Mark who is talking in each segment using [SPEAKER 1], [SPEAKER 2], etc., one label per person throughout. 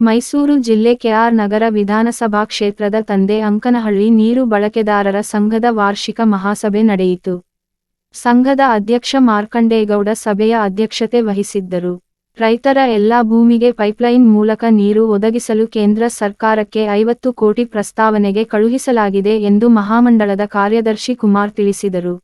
[SPEAKER 1] ಮೈಸೂರು ಜಿಲ್ಲೆ ಕೆಆರ್ ನಗರ ವಿಧಾನಸಭಾ ಕ್ಷೇತ್ರದ ತಂದೆ ಅಂಕನಹಳ್ಳಿ ನೀರು ಬಳಕೆದಾರರ ಸಂಘದ ವಾರ್ಷಿಕ ಮಹಾಸಭೆ ನಡೆಯಿತು. ಸಂಘದ ಅಧ್ಯಕ್ಷ ಮಾರ್ಕಂಡೇಗೌಡ ಸಭೆಯ ಅಧ್ಯಕ್ಷತೆ ವಹಿಸಿದ್ದರು. ರೈತರ ಎಲ್ಲಾ ಭೂಮಿಗೆ ಪೈಪ್ಲೈನ್ ಮೂಲಕ ನೀರು ಒದಗಿಸಲು ಕೇಂದ್ರ ಸರ್ಕಾರಕ್ಕೆ ಐವತ್ತು ಕೋಟಿ ಪ್ರಸ್ತಾವನೆಗೆ ಕಳುಹಿಸಲಾಗಿದೆ ಎಂದು ಮಹಾಮಂಡಳದ ಕಾರ್ಯದರ್ಶಿ ಕುಮಾರ್ ತಿಳಿಸಿದರು.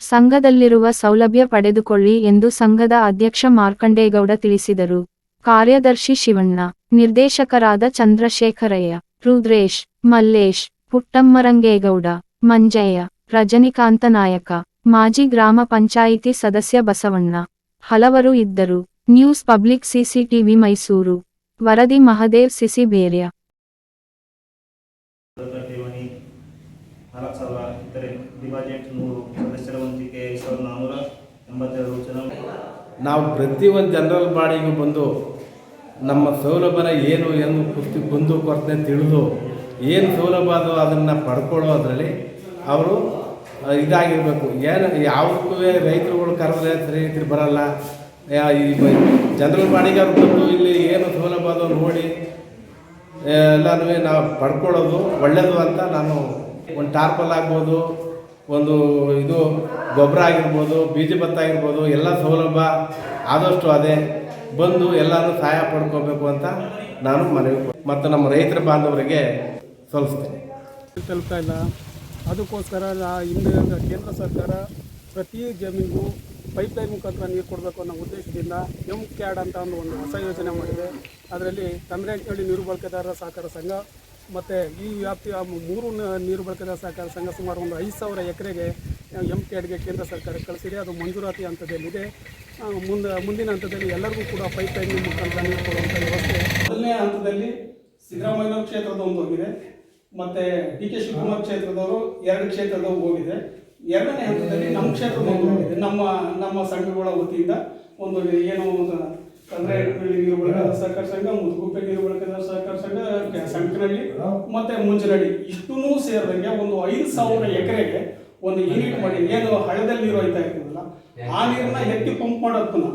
[SPEAKER 1] ಸಂಘದಲ್ಲಿರುವ ಸೌಲಭ್ಯ ಪಡೆದುಕೊಳ್ಳಿ ಎಂದು ಸಂಘದ ಅಧ್ಯಕ್ಷ ಮಾರ್ಕಂಡೇಗೌಡ ತಿಳಿಸಿದರು. ಕಾರ್ಯದರ್ಶಿ ಶಿವಣ್ಣ, ನಿರ್ದೇಶಕರಾದ ಚಂದ್ರಶೇಖರಯ್ಯ, ರುದ್ರೇಶ್, ಮಲ್ಲೇಶ್, ಪುಟ್ಟಮ್ಮರಂಗೇಗೌಡ, ಮಂಜಯ್ಯ, ರಜನಿಕಾಂತ ನಾಯಕ, ಮಾಜಿ ಗ್ರಾಮ ಪಂಚಾಯಿತಿ ಸದಸ್ಯ ಬಸವಣ್ಣ. ಹಲವರು ಇದ್ದರು. News Public CCTV Mysuru. ವರದಿ ಮಹದೇವ್ ಸಿಸಿ ಬೇರ್ಯ.
[SPEAKER 2] ಭದ್ರತಾ ಠೇವಣಿ ನಾಲ್ಕು ಸಾವಿರ ಇತರೆ ಡಿಪಾಸಿಟ್ ನೂರು ಸದಸ್ಯರ
[SPEAKER 3] ನಾವು ಪ್ರತಿಯೊಂದು ಜನರಲ್ ಬಾಡಿಗೂ ಬಂದು ನಮ್ಮ ಸೌಲಭ್ಯನ ಏನು ಎಂದು ಕುಸ್ತಿ ಬಂದು ಕೊರತೆ ತಿಳಿದು ಏನು ಸೌಲಭ್ಯ ಅದು ಅದನ್ನು ಪಡ್ಕೊಳ್ಳೋದ್ರಲ್ಲಿ ಅವರು ಇದಾಗಿರಬೇಕು. ಏನು ಯಾವುದಕ್ಕೂ ರೈತರುಗಳು ಕರೆದ್ರೆ ರೈತರು ರೀತಿ ಬರಲ್ಲ ಈ ಜನರಲ್ ಬಾಡಿಗಾರು ಬಂದು ಇಲ್ಲಿ ಏನು ಸೌಲಭ್ಯ ಅದು ನೋಡಿ, ಎಲ್ಲನೂ ನಾವು ಪಡ್ಕೊಳ್ಳೋದು ಒಳ್ಳೆಯದು ಅಂತ ನಾನು ಒಂದು ಟಾರ್ಪಲ್ ಆಗ್ಬೋದು. ಒಂದು ಇದು ಗೊಬ್ಬರ ಆಗಿರ್ಬೋದು, ಬೀಜ ಭತ್ತ ಆಗಿರ್ಬೋದು, ಎಲ್ಲ ಸೌಲಭ್ಯ ಆದಷ್ಟು ಅದೇ ಬಂದು ಎಲ್ಲರೂ ಸಹಾಯ ಪಡ್ಕೋಬೇಕು ಅಂತ ನಾನು ಮನವಿ ಮತ್ತು ನಮ್ಮ ರೈತರ ಬಾಂಧವರಿಗೆ ಸಲ್ಲಿಸ್ತೇನೆ.
[SPEAKER 4] ತಲುಪ್ತಾ ಇಲ್ಲ. ಅದಕ್ಕೋಸ್ಕರ ಹಿಂದೆ ಕೇಂದ್ರ ಸರ್ಕಾರ ಪ್ರತಿ ಜಮೀನಿಗೂ ಪೈಪ್ಲೈನ್ ಮುಖಾಂತರ ನೀರು ಕೊಡಬೇಕು ಅನ್ನೋ ಉದ್ದೇಶದಿಂದ ಎಂ ಕ್ಯಾಡ್ ಅಂತ ಒಂದು ಹೊಸ ಯೋಜನೆ ಮಾಡಿದೆ. ಅದರಲ್ಲಿ ತಂದ್ರೇನಹಳ್ಳಿ ನೀರು ಬಳಕೆದಾರರ ಸಹಕಾರ ಸಂಘ ಮತ್ತು ಈ ವ್ಯಾಪ್ತಿಯ ಮೂರು ನೀರು ಬಳಕೆದಾರ ಸಹಕಾರ ಸಂಘ ಸುಮಾರು ಒಂದು ಐದು ಸಾವಿರ ಎಕರೆಗೆ ಎಂ ಕೆಡ್ಗೆ ಕೇಂದ್ರ ಸರ್ಕಾರ ಕಳಿಸಿದೆ. ಅದು ಮಂಜೂರಾತಿ ಹಂತದಲ್ಲಿದೆ ಮುಂದೆ, ಮುಂದಿನ ಹಂತದಲ್ಲಿ ಎಲ್ಲರಿಗೂ ಕೂಡ ಪೈಪ್ ಲೈನ್ ಮುಖಾಂತರ ನೀರು ಕೊಡುವಂಥ ವ್ಯವಸ್ಥೆ ಮೊದಲನೇ ಹಂತದಲ್ಲಿ ಸಿದ್ದರಾಮಯ್ಯ ಕ್ಷೇತ್ರದ ಒಂದು ಹೋಗಿದೆ. ಮತ್ತು ಡಿ ಕೆ ಶಿವಕುಮಾರ್ ಕ್ಷೇತ್ರದವರು ಎರಡು ಕ್ಷೇತ್ರದ ಹೋಗಿದೆ. ಎರಡನೇ ಹಂತದಲ್ಲಿ ನಮ್ಮ ಕ್ಷೇತ್ರದ ಒಂದು ಹೋಗಿದೆ. ನಮ್ಮ ನಮ್ಮ ಸಂಘಗಳ ವತಿಯಿಂದ ಒಂದು ಏನು ಅಂದ್ರೆ ನೀರು ಬಳಕೆದಾರ ಸಹಕಾರ ಸಂಘ, ಮುದುಗುಪ್ಪೆ ನೀರು ಬಳಕೆದಾರ ಸಹಕಾರ ಸಂಘ ಸಂಕನಹಳ್ಳಿ ಮತ್ತೆ ಮುಂಜನಹಳ್ಳಿ ಇಷ್ಟೂ ಸೇರಿದಂಗೆ ಒಂದು ಐದು ಸಾವಿರ ಎಕರೆಗೆ ಒಂದು ಯೂನಿಟ್ ಮಾಡಿ. ಏನು ಹಳ್ಳದಲ್ಲಿ ನೀರು ಹೋಯ್ತಾ ಇರ್ತೀವಲ್ಲ ಆ ನೀರನ್ನ ಎತ್ತಿ ಪಂಪ್ ಮಾಡೋದು ಪುನಃ.